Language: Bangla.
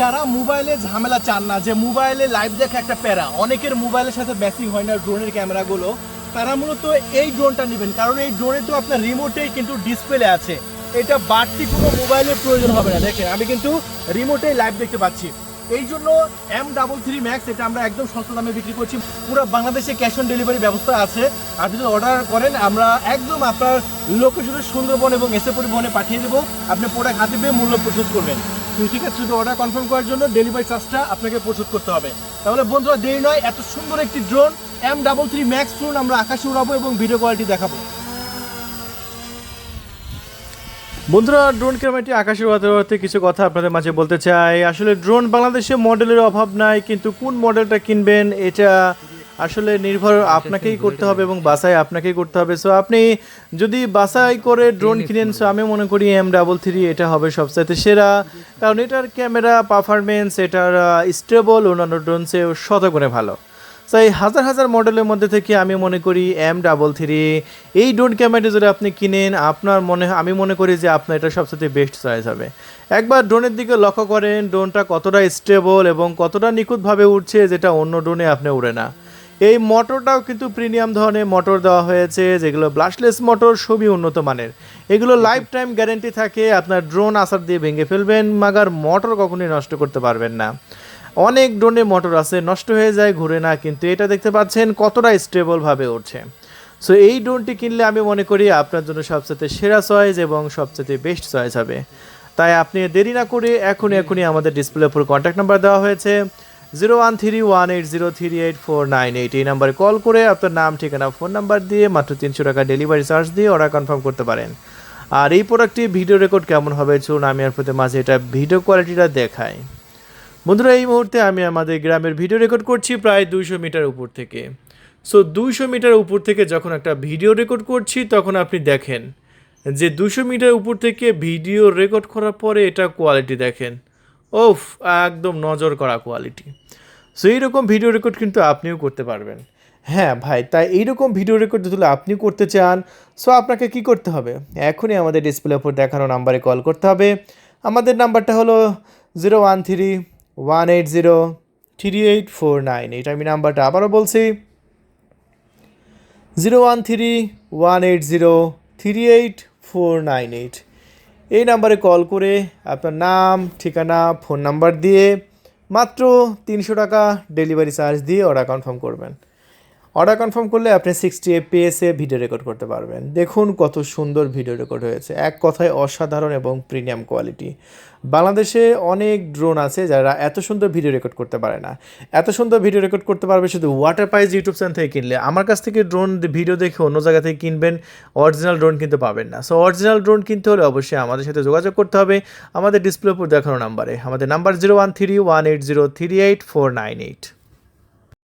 যারা মোবাইলে ঝামেলা চান না, যে মোবাইলে লাইভ দেখা একটা প্যারা, অনেকের মোবাইলের সাথে ম্যাচিং হয় না ড্রোনের ক্যামেরাগুলো, তারা মূলত এই ড্রোনটা নেবেন। কারণ এই ড্রোনে তো আপনার রিমোটেই কিন্তু ডিসপ্লে আছে। এটা বাড়তি কোনো মোবাইলের প্রয়োজন হবে না। দেখেন, আমি কিন্তু রিমোটেই লাইভ দেখতে পাচ্ছি। এই জন্য এম ডাবল থ্রি ম্যাক্স এটা আমরা একদম সস্তা দামে বিক্রি করছি। পুরো বাংলাদেশে ক্যাশ অন ডেলিভারি ব্যবস্থা আছে। আপনি যদি অর্ডার করেন, আমরা একদম আপনার লোকেশনে সুন্দরবন এবং এসে পরিবহনে পাঠিয়ে দেবো। আপনি প্রোডাক্ট হাতে পেয়ে মূল্য পরিশোধ করবেন। ঠিক আছে শুধু অর্ডার কনফার্ম করার জন্য ডেলিভারি চার্জটা আপনাকে পরিশোধ করতে হবে। তাহলে বন্ধুরা, দেরি নয়, এত সুন্দর একটি drone M double three max drone আমরা আকাশে উড়াবো এবং ভিডিও কোয়ালিটি দেখাবো। বন্ধুরা ড্রোন ক্যামেরাটি আকাশের উড়াতে কিছু কথা আপনাদের মাঝে বলতে চাই। আসলে ড্রোন বাংলাদেশে মডেলের অভাব নাই, কিন্তু কোন মডেলটা কিনবেন, এটা আসলে নির্ভর আপনাকেই করতে হবে এবং বাসাই আপনাকেই করতে হবে। সো আপনি যদি বাসাই করে ড্রোন কিনেন সো আমি মনে করি এম ডাবল থ্রি এটা হবে সবচাইতে সেরা। কারণ এটার ক্যামেরা পারফরমেন্স এটার স্টেবল অন্যান্য ড্রোন চেয়েও শতগুণে ভালো। তো এই হাজার হাজার মডেলের মধ্যে থেকে আমি মনে করি এম ডাবল থ্রি এই ড্রোন ক্যামেরাটি যদি আপনি কিনেন আপনার মনে আমি মনে করি যে আপনার এটা সবচেয়ে বেস্ট চয়েস হবে। একবার ড্রোনের দিকে লক্ষ্য করেন ড্রোনটা কতটা স্টেবল এবং কতটা নিখুঁতভাবে উঠছে যেটা অন্য ড্রোনে আপনি উড়ে না। এই মোটরটাও কিন্তু প্রিমিয়াম ধরনের মোটর দেওয়া হয়েছে যেগুলো ব্লাশলেস মোটর সবই উন্নত মানের। এগুলো লাইফ টাইম গ্যারেন্টি থাকে আপনার ড্রোন আসার দিয়ে ভেঙে ফেলবেন মাগার মোটর কখনোই নষ্ট করতে পারবেন না। অনেক ড্রোনে মোটর আছে, নষ্ট হয়ে যায়, ঘুরে না, কিন্তু এটা দেখতে পাচ্ছেন কতটা স্টেবলভাবে উঠছে। সো এই ড্রোনটি কিনলে আমি মনে করি আপনার জন্য সবচেয়ে সেরা চয়েস এবং সবচেয়ে বেস্ট চয়েস হবে। তাই আপনি দেরি না করে এখনই এখনই আমাদের ডিসপ্লে উপর কন্ট্যাক্ট নাম্বার দেওয়া হয়েছে zero one three one eight zero three eight four nine eight এই নাম্বারে কল করে আপনার নাম, ঠিকানা ফোন নাম্বার দিয়ে মাত্র তিনশো টাকা ডেলিভারি চার্জ দিয়ে অর্ডার কনফার্ম করতে পারেন। আর এই প্রোডাক্টটি ভিডিও রেকর্ড কেমন হবে, চলুন আমি আর প্রতি মাঝে এটা ভিডিও কোয়ালিটিটা দেখাই। বন্ধুরা, এই মুহূর্তে আমি আমাদের গ্রামের ভিডিও রেকর্ড করছি প্রায় দুইশো মিটার উপর থেকে। সো দুইশো মিটার উপর থেকে যখন একটা ভিডিও রেকর্ড করছি, তখন আপনি দেখেন যে দুশো মিটার উপর থেকে ভিডিও রেকর্ড করার পরে এটা কোয়ালিটি দেখেন। ওফ, একদম নজর করা কোয়ালিটি সো এইরকম ভিডিও রেকর্ড কিন্তু আপনিও করতে পারবেন। হ্যাঁ ভাই, তাই এইরকম ভিডিও রেকর্ড যদি আপনি করতে চান সো আপনাকে কি করতে হবে? এখনই আমাদের ডিসপ্লে ওপর দেখানো নাম্বারে কল করতে হবে। আমাদের নাম্বারটা হলো zero one three one eight zero three eight four nine. এইটা আমি নাম্বারটা আবারও বলছি। Zero one three one eight zero three eight four nine. Eight এই নাম্বারে কল করে আপনার নাম, ঠিকানা ফোন নাম্বার দিয়ে মাত্র তিনশো টাকা ডেলিভারি চার্জ দিয়ে অর্ডার কনফার্ম করবেন। অর্ডার কনফার্ম করলে আপনি সিক্সটি এফপিএসে ভিডিও রেকর্ড করতে পারবেন। দেখুন কত সুন্দর ভিডিও রেকর্ড হয়েছে। এক কথায় অসাধারণ এবং প্রিমিয়াম কোয়ালিটি বাংলাদেশে অনেক ড্রোন আছে যারা এত সুন্দর ভিডিও রেকর্ড করতে পারে না। এত সুন্দর ভিডিও রেকর্ড করতে পারবে শুধু ওয়াটার পাইজ ইউটিউব চ্যানেল থেকে কিনলে। আমার কাছ থেকে ড্রোন ভিডিও দেখে অন্য জায়গা থেকে কিনবেন অরিজিনাল ড্রোন কিন্তু পাবেন না। সো অরিজিনাল ড্রোন কিনতে হলে অবশ্যই আমাদের সাথে যোগাযোগ করতে হবে। আমাদের ডিসপ্লে উপর দেখানো নাম্বারে আমাদের number zero one three one eight zero three eight four nine eight